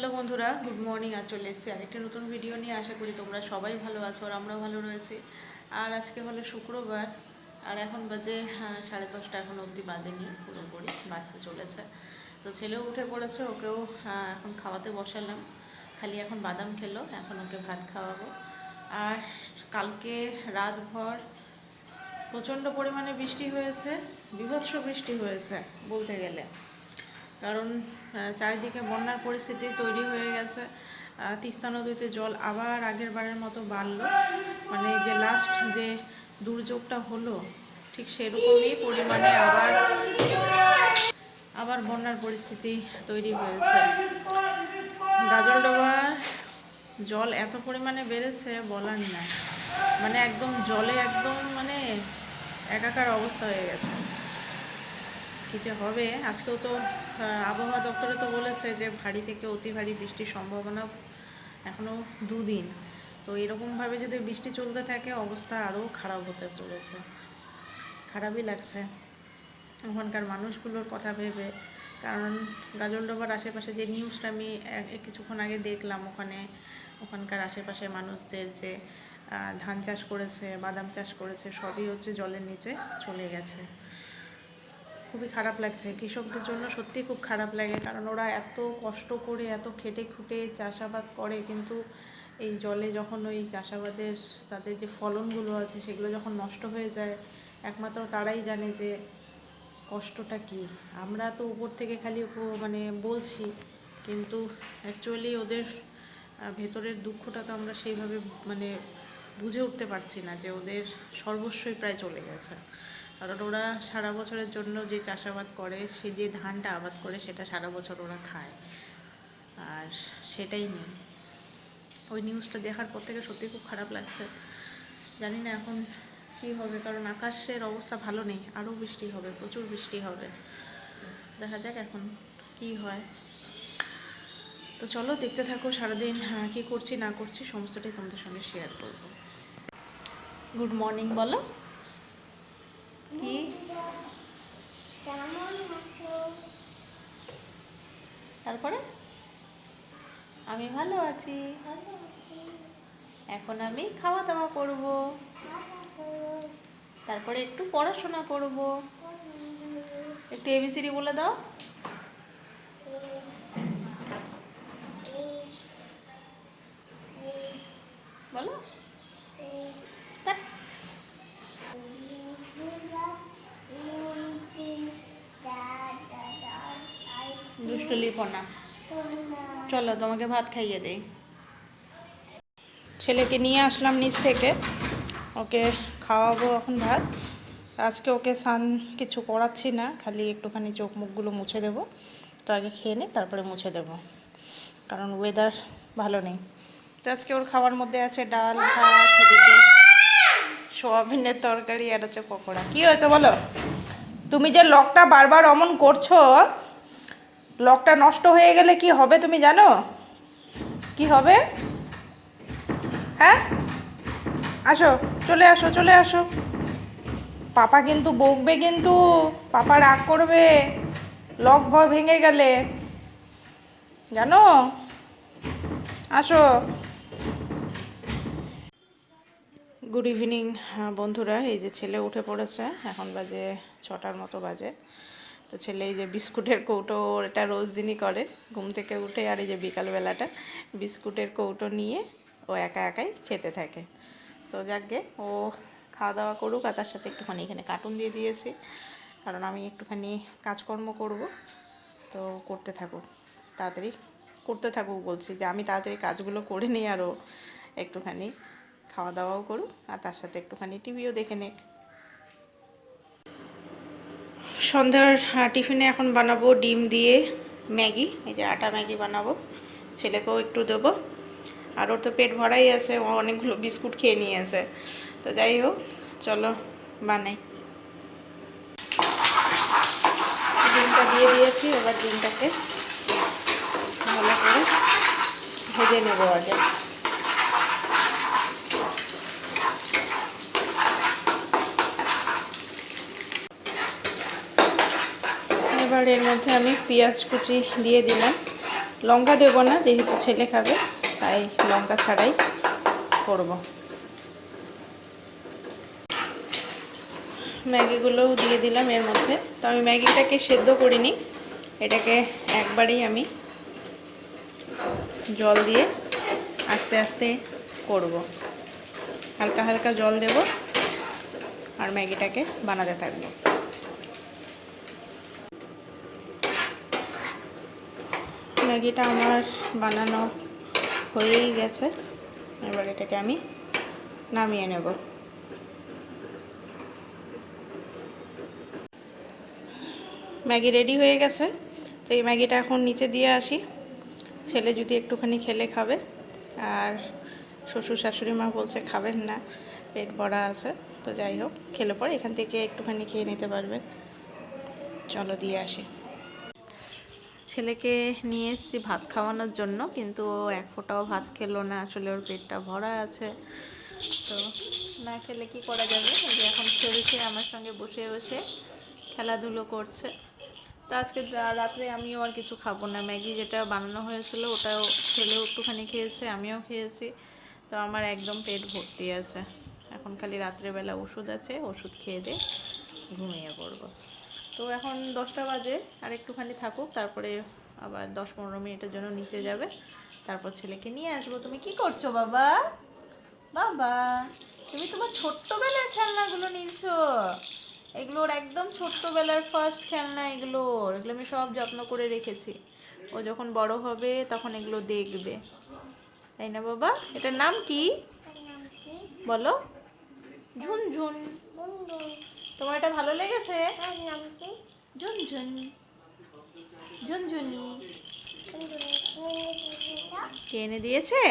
Hello বন্ধুরা good morning. আর চলে এসেছি আরেকটা নতুন ভিডিও নিয়ে। আশা করি তোমরা সবাই ভালো আছো আর আমরাও ভালো রয়েছি। আর আজকে হলো শুক্রবার আর এখন বাজে হ্যাঁ, সাড়ে দশটা এখন অবধি বাজেনি পুরোপুরি বাজতে চলেছে। তো ছেলেও উঠে পড়েছে ওকেও এখন খাওয়াতে বসালাম। খালি এখন বাদাম খেলো এখন ওকে ভাত খাওয়াবো। আর কালকে রাতভর প্রচণ্ড পরিমাণে বৃষ্টি হয়েছে বিভৎস বৃষ্টি হয়েছে বলতে গেলে। কারণ চারিদিকে বন্যার পরিস্থিতি তৈরি হয়ে গেছে। তিস্তা নদীতে জল আবার আগের বারের মতো বাড়লো। মানে যে লাস্ট যে দুর্যোগটা হলো, ঠিক সেরকমই পরিমাণে আবার আবার বন্যার পরিস্থিতি তৈরি হয়েছে। গাজলডোবা জল এত পরিমাণে বেড়েছে বলার না। মানে একদম জলে একদম মানে একাকার অবস্থা হয়ে গেছে। কী যে হবে? আজকেও তো আবহাওয়া দপ্তরে তো বলেছে যে ভারী থেকে অতি ভারী বৃষ্টির সম্ভাবনা এখনও দুদিন। তো এরকমভাবে যদি বৃষ্টি চলতে থাকে, অবস্থা আরও খারাপ হতে চলেছে। খারাপই লাগছে। ওখানকার মানুষগুলোর কথা ভেবে, কারণ গাজলডোবার আশেপাশে যে নিউজটা আমি কিছুক্ষণ আগে দেখলাম, ওখানে ওখানকার আশেপাশে মানুষদের যে ধান চাষ করেছে, বাদাম চাষ করেছে, সবই হচ্ছে জলের নিচে চলে গেছে। খুবই খারাপ লাগছে। কৃষকদের জন্য সত্যি খুব খারাপ লাগে, কারণ ওরা এত কষ্ট করে, এত খেটে খুটে চাষাবাদ করে, কিন্তু এই জলে যখন ওই চাষাবাদের তাদের যে ফলনগুলো আছে, সেগুলো যখন নষ্ট হয়ে যায়, একমাত্র তারাই জানে যে কষ্টটা কি। আমরা তো উপর থেকে খালি মানে বলছি, কিন্তু অ্যাকচুয়ালি ওদের ভেতরের দুঃখটা তো আমরা সেইভাবে মানে বুঝে উঠতে পারছি না যে ওদের সর্বস্বই প্রায় চলে গেছে। কারণ ওরা সারা বছরের জন্য যে চাষাবাদ করে, সে যে ধানটা আবাদ করে, সেটা সারা বছর ওরা খায়। আর সেটাই নেই। ওই নিউজটা দেখার পর থেকে সত্যি খুব খারাপ লাগছে। জানি না এখন কী হবে, কারণ আকাশের অবস্থা ভালো নেই। আরও বৃষ্টি হবে, প্রচুর বৃষ্টি হবে। দেখা যাক এখন কি হয়। তো চলো, দেখতে থাকো সারাদিন কী করছি না করছি, সমস্তটাই তোমাদের সঙ্গে শেয়ার করব। গুড মর্নিং বলো। কি? তারপরে? আমি ভালো আছি। এখন আমি খাওয়া দাওয়া করব তারপরে একটু পড়াশোনা করব। একটু এবিসিডি বলে দাও বলো তা- দুষ্টুলিপনা চলো তোমাকে ভাত খাইয়ে দেই। ছেলেকে নিয়ে আসলাম নিচ থেকে। ওকে খাওয়াবো এখন ভাত। আজকে ওকে স্নান কিছু করাচ্ছি না, খালি একটুখানি চোখ মুখগুলো মুছে দেবো। তো আগে খেয়ে নিই তারপরে মুছে দেবো। কারণ ওয়েদার ভালো নেই। তো আজকে ওর খাওয়ার মধ্যে আছে ডাল, ভাত, এদিকে সোয়াবিনের তরকারি আর হচ্ছে পকোড়া। কী হয়েছে বলো? তুমি যে লকটা বারবার অমন করছ লকটা নষ্ট হয়ে গেলে কি হবে তুমি জানো? কি হবে? হ্যাঁ? আসো, চলে আসো চলে আসো। পাপা কিন্তু বকবে কিন্তু, পাপা রাগ করবে। লক ভর ভেঙে গেলে। জানো? আসো। গুড ইভিনিং বন্ধুরা, এই যে ছেলে উঠে পড়েছে, এখন বাজে ছটার মতো বাজে। তো ছেলে এই যে বিস্কুটের কৌটো এটা রোজ দিনই করে ঘুম থেকে উঠে, আর এই যে বিকালবেলাটা বিস্কুটের কৌটো নিয়ে ও একা একাই খেতে থাকে। তো যাকগে, ও খাওয়া দাওয়া করুক, আর তার সাথে একটুখানি এখানে কার্টুন দিয়ে দিয়েছি, কারণ আমি একটুখানি কাজকর্ম করব, তো করতে থাকুক, তাড়াতাড়ি করতে থাকুক বলছি যে আমি তাড়াতাড়ি কাজগুলো করে নিই আরও একটুখানি খাওয়া দাওয়াও করুক, আর তার সাথে একটুখানি টিভিও দেখে নেক। সন্ধ্যার টিফিনে এখন বানাবো ডিম দিয়ে ম্যাগি, এই যে আটা ম্যাগি বানাবো। ছেলেকেও একটু দেবো। আর ওর তো পেট ভরাই আছে, ও অনেকগুলো বিস্কুট খেয়ে নিয়েছে। তো যাই হোক, চলো বানাই। ডিমটা দিয়ে দিয়েছি, এবার ডিমটাকে ভালো করে ভেজে নেব আগে। এবার এর মধ্যে আমি পেঁয়াজ কুচি দিয়ে দিলাম। লঙ্কা দেবো না, যেহেতু ছেলে খাবে, তাই লঙ্কা ছাড়াই করব। ম্যাগিগুলোও দিয়ে দিলাম এর মধ্যে। তো আমি ম্যাগিটাকে সেদ্ধ করিনি, এটাকে একবারেই আমি জল দিয়ে আস্তে আস্তে করব। হালকা হালকা জল দেব আর ম্যাগিটাকে বানাতে থাকব। ম্যাগিটা আমার বানানো হয়েই গেছে। এবার এটাকে আমি নামিয়ে নেব। ম্যাগি রেডি হয়ে গেছে। তো এই ম্যাগিটা এখন নিচে দিয়ে আসি। ছেলে যদি একটুখানি খেলে খাবে, আর শ্বশুর শাশুড়ি মা বলছে খাবেন না, পেট ভরা আছে, তো যাই হোক, খেলে পরে এখান থেকে একটুখানি খেয়ে নিতে পারবে। চলো দিয়ে আসি। ছেলেকে নিয়ে এসেছি ভাত খাওয়ানোর জন্য, কিন্তু ও এক ফোঁটাও ভাত খেলো না। আসলে ওর পেটটা ভরা আছে। তো না খেলে কি করা যাবে? যে এখন খেলছে আমার সঙ্গে বসে বসে খেলাধুলো করছে। তো আজকে রাত্রে আমিও আর কিছু খাব না। ম্যাগি যেটা বানানো হয়েছিল ওটাও ছেলেও একটুখানি খেয়েছে, আমিও খেয়েছি। তো আমার একদম পেট ভর্তি আছে। এখন খালি রাত্রেবেলা ওষুধ আছে, ওষুধ খেয়ে দিয়ে ঘুমিয়ে পড়ব। তো এখন দশটা বাজে আর একটুখানি থাকুক তারপরে আবার দশ পনেরো মিনিটের জন্য নিচে যাবে। তারপর ছেলেকে নিয়ে আসব। তুমি কি করছ বাবা? বাবা তুমি তোমার ছোট্টবেলার খেলনাগুলো নিয়েছো এগুলোর একদম ছোট্টবেলার ফার্স্ট খেলনা এগুলো। এগুলো আমি সব যত্ন করে রেখেছি। ও যখন বড় হবে তখন এগুলো দেখবে। তাই না বাবা? এটার নাম কি? বলো। ঝুনঝুন। তোমার এটা ভালো লেগেছে? ঝুনঝুন। ঝুনঝুনি। কে এনে দিয়েছে?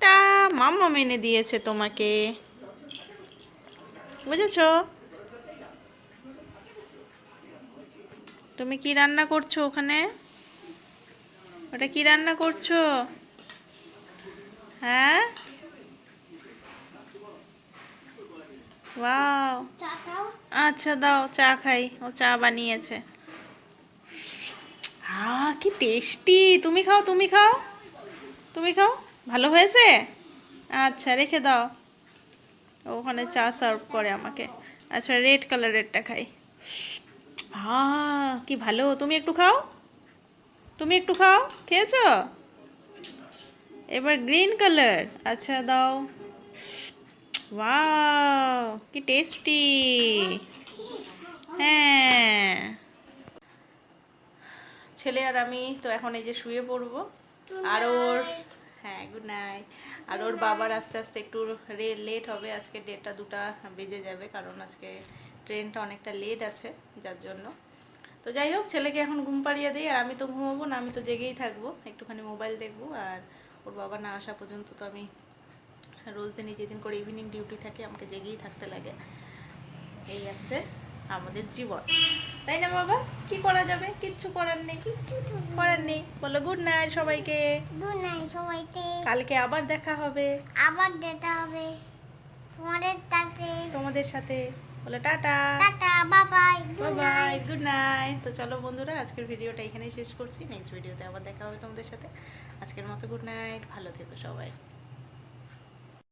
তা মাম্মা এনে দিয়েছে তোমাকে। বুঝেছ? তুমি কি রান্না করছ ওখানে? ওটা কি রান্না করছ? হ্যাঁ? ওয়াও আচ্ছা দাও চা খাই। ও চা বানিয়েছে। হ্যাঁ কি টেস্টি তুমি খাও তুমি খাও। তুমি খাও? ভালো হয়েছে? আচ্ছা রেখে দাও। ওখানে চা সার্ভ করে আমাকে। আচ্ছা রেড কালারেরটা খাই। হ্যাঁ কি ভালো! তুমি একটু খাও। তুমি একটু খাও। খেয়েছো? এবার গ্রিন কালার আচ্ছা দাও। ওয়াও কি টেস্টি হ্যাঁ। ছেলে আর আমি তো এখন এই যে শুয়ে পড়ব। আর ওর হ্যাঁ গুড নাইট আর ওর বাবার আস্তে আস্তে একটু লেট হবে। আজকে ডেটটা দুটা বেজে যাবে কারণ আজকে ট্রেনটা অনেকটা লেট আছে যার জন্য। তো যাই হোক ছেলেকে এখন ঘুম পাড়িয়ে দিই। আর আমি তো ঘুমাবো না আমি তো জেগেই থাকব। একটুখানি মোবাইল দেখব। আর ওর বাবা না আসা পর্যন্ত তো আমি রোজ দিনই যেদিন করে ইভিনিং ডিউটি থাকে আমাকে জেগেই থাকতে লাগে। এই হচ্ছে আমাদের জীবন। তাই না বাবা? কি করা যাবে? কিচ্ছু করার নেই। কিচ্ছু করার নেই। বলো গুড নাইট সবাইকে। গুড নাইট সবাইকে। কালকে আবার দেখা হবে। আবার দেখা হবে। তোমাদের তাতে তোমাদের সাথে। বলো tata. Tata Babai bye bye good night তো চলো বন্ধুরা আজকের ভিডিওটা এখানেই শেষ করছি। নেক্সট ভিডিওতে আবার দেখা হবে তোমাদের সাথে। আজকের মতো গুড নাইট ভালো থেকো সবাই।